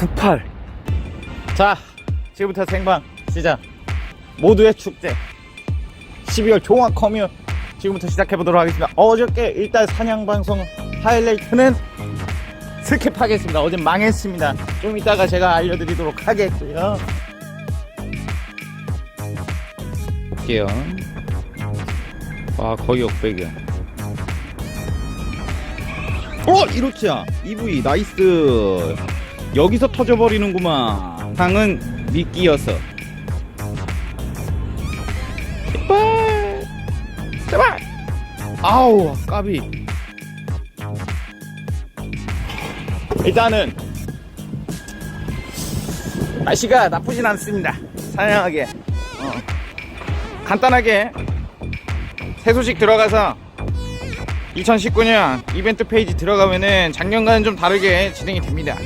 98. 자, 지금부터 생방 시작. 모두의 축제. 12월 종합 커뮤 지금부터 시작해 보도록 하겠습니다. 어저께 일단 사냥 방송 하이라이트는 스킵하겠습니다. 어제 망했습니다. 좀 이따가 제가 알려드리도록 하겠고요. 볼게요. 와 거의 역백이야. 어 이렇지야 EV 나이스 여기서 터져버리는구만. 상은 미끼여서. 제발! 제발! 아우 까비. 일단은 날씨가 나쁘진 않습니다. 사냥하게. 어. 간단하게 새 소식 들어가서 2019년 이벤트 페이지 들어가면은 작년과는 좀 다르게 진행이 됩니다.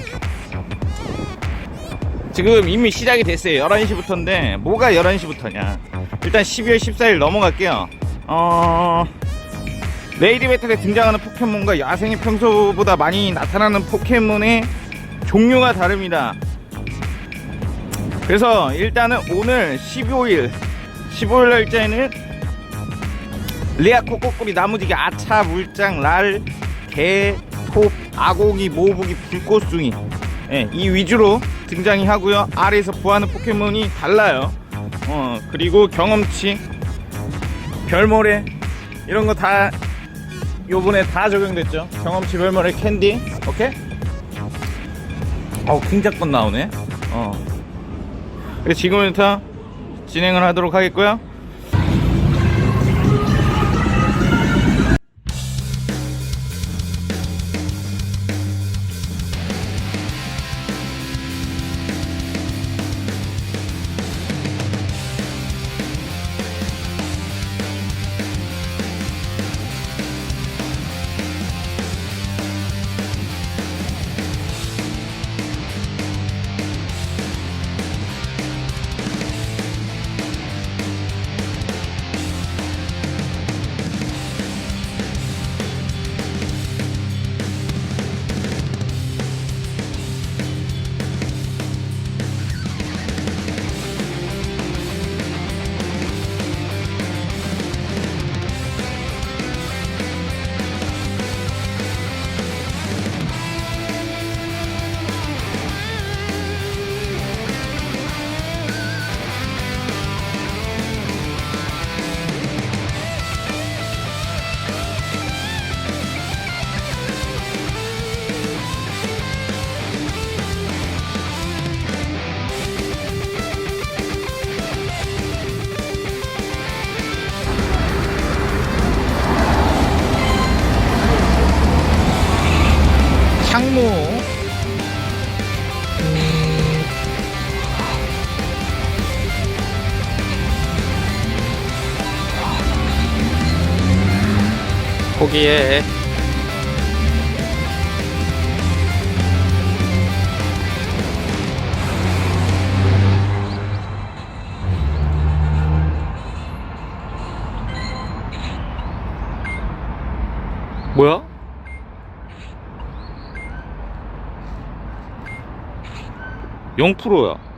지금 이미 시작이 됐어요. 11시부터인데, 뭐가 11시부터냐. 일단 12월 14일 넘어갈게요. 어, 레이디 배틀에 등장하는 포켓몬과 야생이 평소보다 많이 나타나는 포켓몬의 종류가 다릅니다. 그래서 일단은 오늘 15일, 15일 날짜에는 리아코 꼬꾸리 나무지기 아차 물장 랄 개, 톱, 아고기, 모부기, 불꽃숭이 예, 이 위주로 등장이 하고요. 아래에서 부하는 포켓몬이 달라요. 어 그리고 경험치 별모래 이런 거 다 요번에 다 적용됐죠. 경험치 별모래 캔디. 오케이? 어우 킹작권 나오네. 어. 그래서 지금부터 진행을 하도록 하겠고요 거기에 뭐야? 영 프로야.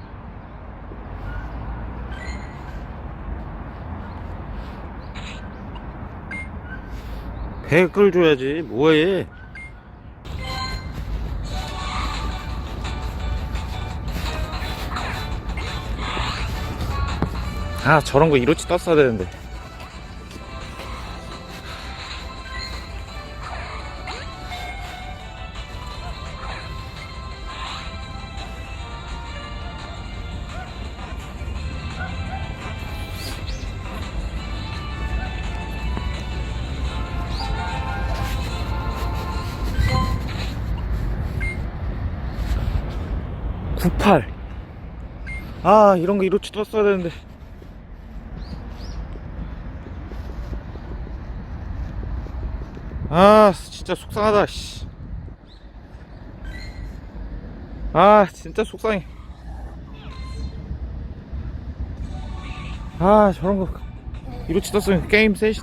백을 줘야지. 뭐해? 아 저런 거 이로치 떴어야 되는데. (98) 아 이런 거 이로치 떴어야 되는데. 아 진짜 속상하다 씨. 아 진짜 속상해. 아 저런 거. 이로치 떴으면 게임 셋이.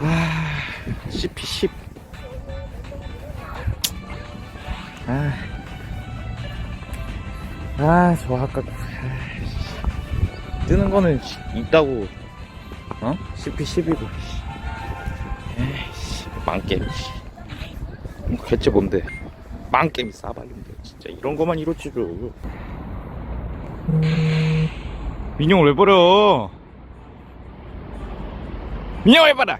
아 CP10 아, 아, 저 아까 뜨는 거는 씨, 있다고, 어? CP 12고, 에이씨, 망게임, 대체 뭔데? 망게임이 싸발린데, 진짜. 이런 거만 이렇지, 좀. 민영을 왜 버려? 민영을 왜 버려?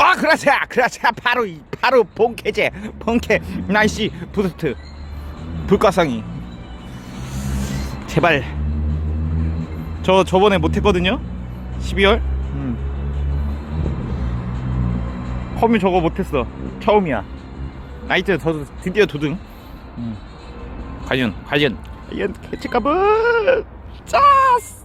아, 그렇지, 그렇지. 바로 이, 바로 본캐제, 본캐 나이시 부스트, 불가상이. 제발. 저 저번에 못했거든요. 12월. 음. 컴이 저거 못했어. 처음이야. 나이트 저도 드디어 도등. 음. 과연, 과연, 과연 캐치값은 짜스.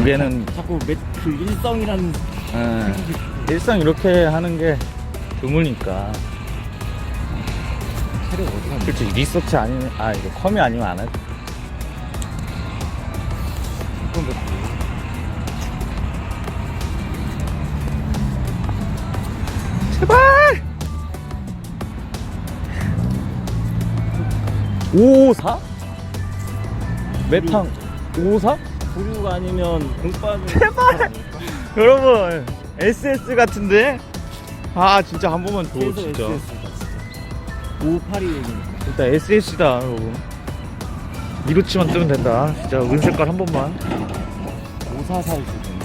고개는 자꾸 매, 그 일성이라는 예, 일상 이렇게 하는 게 드무니까. 체력 어디 갔냐? 그렇지 리서치 아니면 아 이거 컴이 아니면 안 하지. 그건 뭐, 제발. 554? 메탕 554? 보류가 아니면 공빠는 제발! 여러분 SS 같은데? 아 진짜 한 번만 줘 그래서 진짜. SS가 진짜 582 얘기니까 일단 SS다 여러분. 이로치만 뜨면 된다. 진짜 은색깔 한 번만. 544일 수도 있네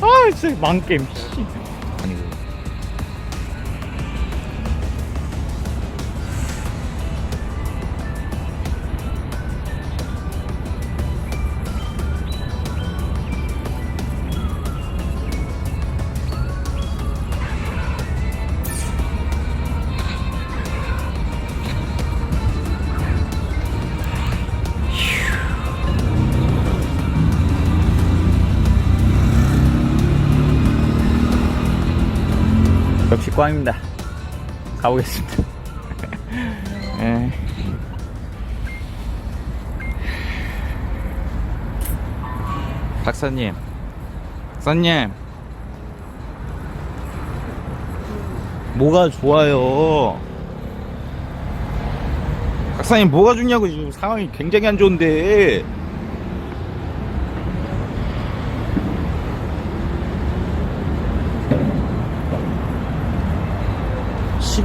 아 진짜 망게임 꽝입니다. 가보겠습니다. 예. 박사님, 박사님, 뭐가 좋아요? 박사님 뭐가 좋냐고 지금 상황이 굉장히 안 좋은데.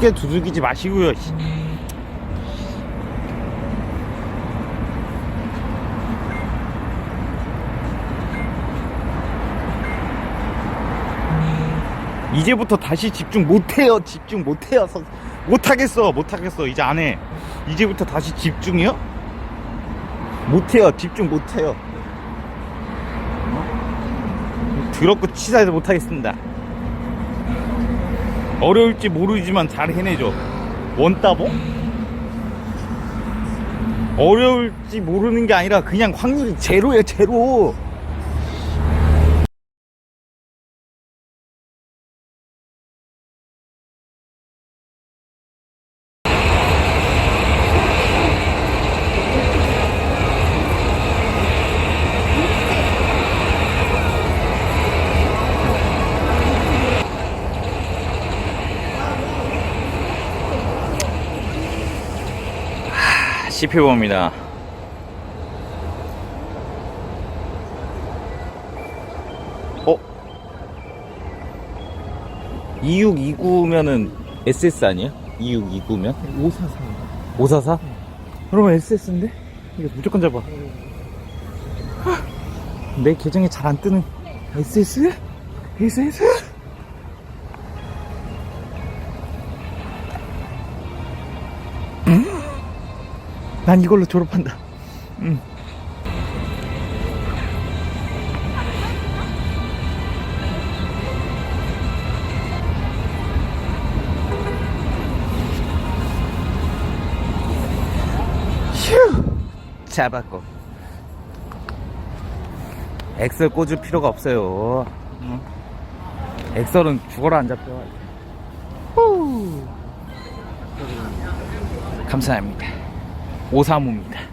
시계 두들기지 마시고요. 씨. 이제부터 다시 집중 못해요. 집중 못해요. 선- 못하겠어. 못하겠어. 이제 안 해. 이제부터 다시 집중이요? 못해요. 집중 못해요. 어? 더럽고 치사해서 못하겠습니다. 어려울지 모르지만 잘 해내죠. 원따봉? 어려울지 모르는 게 아니라 그냥 확률이 제로예요, 제로. CPO입니다. 어? 2629면은 SS 아니야? 2629면? 544. 544? 그러면 SS인데? 이거 무조건 잡아. 내 계정에 잘 안 뜨는 SS? SS? 난 이걸로 졸업한다. 음. 휴! 잡았고. 엑셀 꽂을 필요가 없어요. 응? 엑셀은 죽어라 안 잡혀. 후. 감사합니다. 오사무입니다.